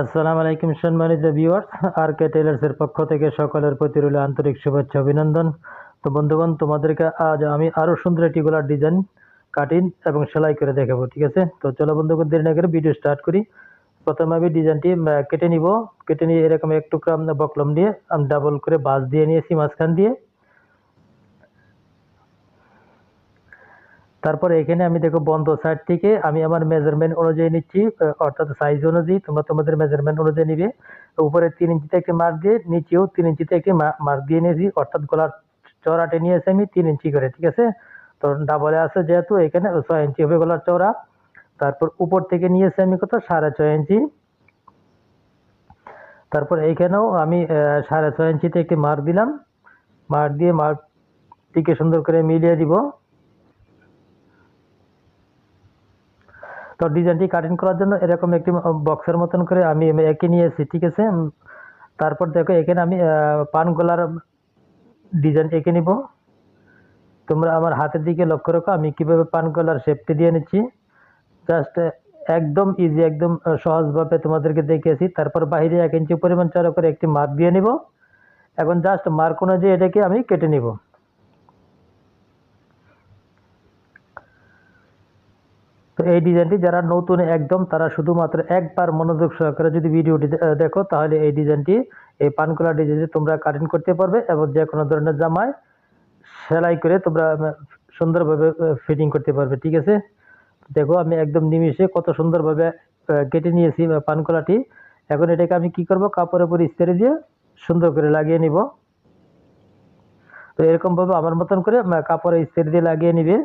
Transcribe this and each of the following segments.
আসসালামু আলাইকুম সম্মানিত ভিউয়ার্স, আর কে টেলার্সের পক্ষ থেকে সকলের প্রতি রইল আন্তরিক শুভেচ্ছা, অভিনন্দন। তো বন্ধুগণ, তোমাদেরকে আজ আমি আরও সুন্দর একটি গোলার ডিজাইন, কাটিং এবং সেলাই করে দেখাবো, ঠিক আছে? তো চলো বন্ধুগণ, দেরি না করে ভিডিও স্টার্ট করি। প্রথমে আমি ডিজাইনটি কেটে নিব। কেটে নিয়ে এরকম এক টুকরা আমরা বকলম দিয়ে আমি ডাবল করে বাস দিয়ে নিয়েছি, মাঝখান দিয়ে। তারপরে এখানে আমি দেখো বন্ধ সাইড থেকে আমি আমার মেজারমেন্ট অনুযায়ী নিচ্ছি অর্থাৎ সাইজ অনুযায়ী, তোমরা তোমাদের মেজারমেন্ট অনুযায়ী নিবে। উপরে তিন ইঞ্চিতে একটি মার্ক দিয়ে, নিচেও তিন ইঞ্চিতে একটি মার্ক দিয়ে নিয়েছি, অর্থাৎ গলার চওড়াটে নিয়েছি আমি তিন ইঞ্চি করে, ঠিক আছে? তো ডাবলে আছে যেহেতু, এখানে ছয় ইঞ্চি হবে গলার চওড়া। তারপর উপর থেকে নিয়েছি আমি কত? সাড়ে ছয় ইঞ্চি। তারপর এইখানেও আমি সাড়ে ছয় ইঞ্চিতে একটি মার্ক দিলাম। মার্ক দিয়ে মার্কটিকে সুন্দর করে মিলিয়ে দিব। তো ডিজাইনটি কাটিং করার জন্য এরকম একটি বক্সের মতন করে আমি এঁকে নিয়েছি, ঠিক আছে? তারপর দেখো, এখানে আমি পান গলার ডিজাইন এঁকে নিব। তোমরা আমার হাতের দিকে লক্ষ্য রাখো, আমি কীভাবে পান গলার শেপটি দিয়ে নিচ্ছি। জাস্ট একদম ইজি একদম সহজভাবে তোমাদেরকে দেখিয়েছি। তারপর বাইরে এক ইঞ্চি পরিমাণ চড়া করে একটি মার্ক দিয়ে নিব। এখন জাস্ট মার্ক অনুযায়ী এটাকে আমি কেটে নিব। তো এই ডিজাইনটি যারা নতুন, একদম তারা শুধুমাত্র একবার মনোযোগ সহকারে যদি ভিডিওটি দেখো, তাহলে এই ডিজাইনটি, এই পানকোলা ডিজাইনটি তোমরা কাটিং করতে পারবে এবং যে কোনো ধরনের জামায় সেলাই করে তোমরা সুন্দরভাবে ফিটিং করতে পারবে, ঠিক আছে? দেখো, আমি একদম নিমিষে কত সুন্দরভাবে কেটে নিয়েছি পানকোলাটি। এখন এটাকে আমি কি করব? কাপড়ের উপর ইস্তারি দিয়ে সুন্দর করে লাগিয়ে নিব। তো এরকমভাবে আমার মতন করে কাপড়ে ইস্তারি দিয়ে লাগিয়ে নিবে।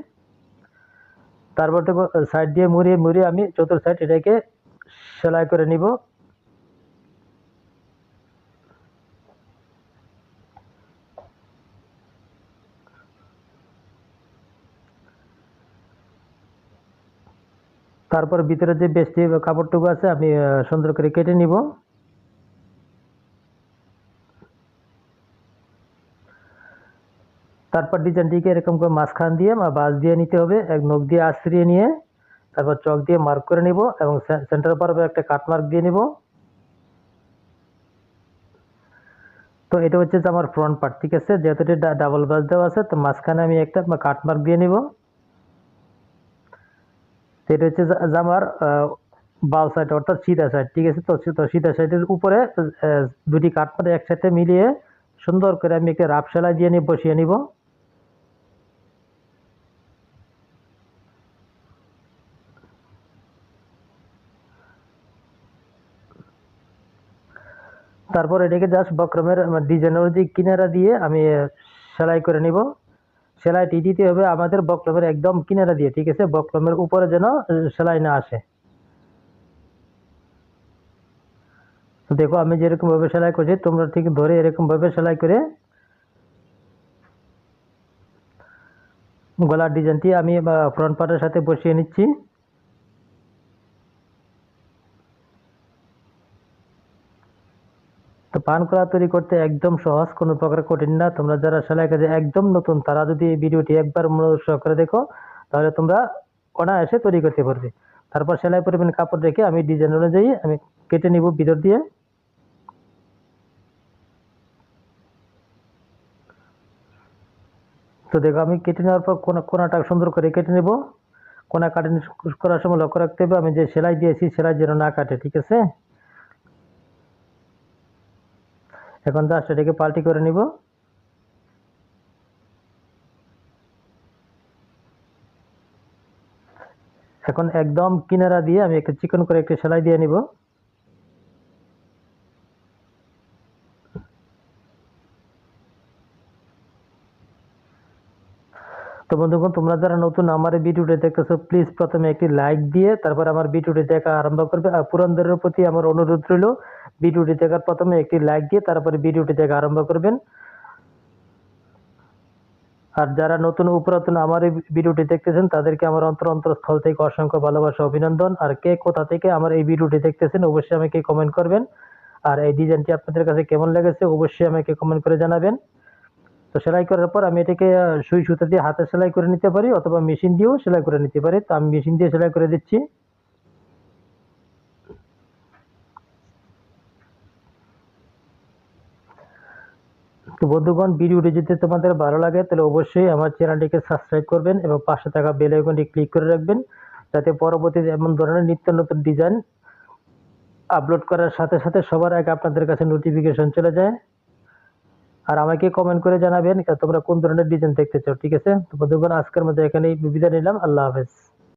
তারপর দেখো সাইড দিয়ে মুড়িয়ে মুড়িয়ে আমি চতুর সাইড এটাকে সেলাই করে নিব। তারপর ভিতরে যে বেস্টি কাপড়টুকু আছে, আমি সুন্দর করে কেটে নিব। তারপর ডিজাইনটিকে এরকম করে মাঝখান দিয়ে বা বাস দিয়ে নিতে হবে এক নখ দিয়ে আশ্রিয়ে নিয়ে তারপর চক দিয়ে মার্ক করে নিব এবং সেন্টার বরাবর একটা কাট মার্ক দিয়ে নিব। তো এটা হচ্ছে যে আমার ফ্রন্ট পার্ট ঠিক আছে? যেহেতু এটা ডাবল বাস দেওয়া আছে তো মাঝখানে আমি একটা কাট মার্ক দিয়ে নিব। তো এটা হচ্ছে জামার আহ, বাউ সাইড অর্থাৎ সিধা সাইড ঠিক আছে? তো তো সিধা সাইডের উপরে দুটি কাট মার্ক একসাথে মিলিয়ে সুন্দর করে আমি একটা রাফ সেলাই দিয়ে নিয়ে বসিয়ে নিব। তারপর এটাকে জাস্ট বক্রমের ডিজাইন অনুযায়ী কিনারা দিয়ে আমি সেলাই করে নিব। সেলাইটি দিতে হবে আমাদের বক্রমের একদম কিনারা দিয়ে, ঠিক আছে? বক্রমের উপরে যেন সেলাই না আসে। দেখো, আমি যেরকম ভাবে সেলাই করছি, তোমরা ঠিক ধরে এরকম ভাবে সেলাই করে গলার ডিজাইনটি আমি ফ্রন্ট পার্টের সাথে বসিয়ে নিচ্ছি। তো পান কলা তৈরি করতে একদম সহজ, কোনো প্রকার কঠিন না। তোমরা যারা সেলাই কাজে একদম নতুন, তারা যদি এই ভিডিওটি একবার মনোযোগ সহকারে দেখো, তাহলে তোমরা অনায়াসে তৈরি করতে পারবে। তারপর সেলাই পরিমাণ কাপড় রেখে আমি ডিজাইন অনুযায়ী আমি কেটে নিব ভিতর দিয়ে। তো দেখো, আমি কেটে নেওয়ার পর কোনা, কোনাটা সুন্দর করে কেটে নেব। কোনা কাটে করার সময় লক্ষ্য রাখতে হবে, আমি যে সেলাই দিয়েছি, সেলাই যেন না কাটে, ঠিক আছে? এখন এটাকে পাল্টি করে নিব। এখন একদম কিনারা দিয়ে আমি একটা চিকন করে একটা সেলাই দিয়ে নিব। তো বন্ধুগণ, তোমরা যারা নতুন আমার এই ভিডিওটি দেখতেছো প্লিজ প্রথমে একটি লাইক দিয়ে তারপর আমার ভিডিওটি দেখা আরম্ভ করবে। আর পুরন্দরের প্রতি আমার অনুরোধ রইল, ভিডিওটি দেখার প্রথমে একটি লাইক দিয়ে তারপরে ভিডিওটি দেখা আরম্ভ করবেন। আর যারা নতুন উপরাতন আমার এই ভিডিওটি দেখতেছেন, তাদেরকে আমার অন্তর অন্তরস্থল থেকে অসংখ্য ভালোবাসা, অভিনন্দন। আর কে কোথা থেকে আমার এই ভিডিওটি দেখতেছেন, অবশ্যই আমাকে কমেন্ট করবেন। আর এই ডিজাইনটি আপনাদের কাছে কেমন লেগেছে, অবশ্যই আমাকে কমেন্ট করে জানাবেন। তো সেলাই করার পর আমি এটাকে সুই সুতা দিয়ে হাতে সেলাই করে নিতে পারি অথবা মেশিন দিয়েও সেলাই করে নিতে পারি। তো আমি মেশিন দিয়ে সেলাই করে দিচ্ছি। তো বন্ধুগণ, ভিডিওটি যদি তোমাদের ভালো লাগে, তাহলে অবশ্যই আমার চ্যানেলটিকে সাবস্ক্রাইব করবেন এবং পাশে থাকা বেল আইকনটি ক্লিক করে রাখবেন, যাতে পরবর্তীতে এমন ধরনের নিত্য নতুন ডিজাইন আপলোড করার সাথে সাথে সবার আগে আপনাদের কাছে নোটিফিকেশন চলে যায়। আর আমাকে কমেন্ট করে জানাবেন, তোমরা কোন ধরনের ডিজাইন দেখতে চাও, ঠিক আছে? তো বন্ধুগণ, আজকের মধ্যে এখানেই বিদায় নিলাম, আল্লাহ হাফেজ।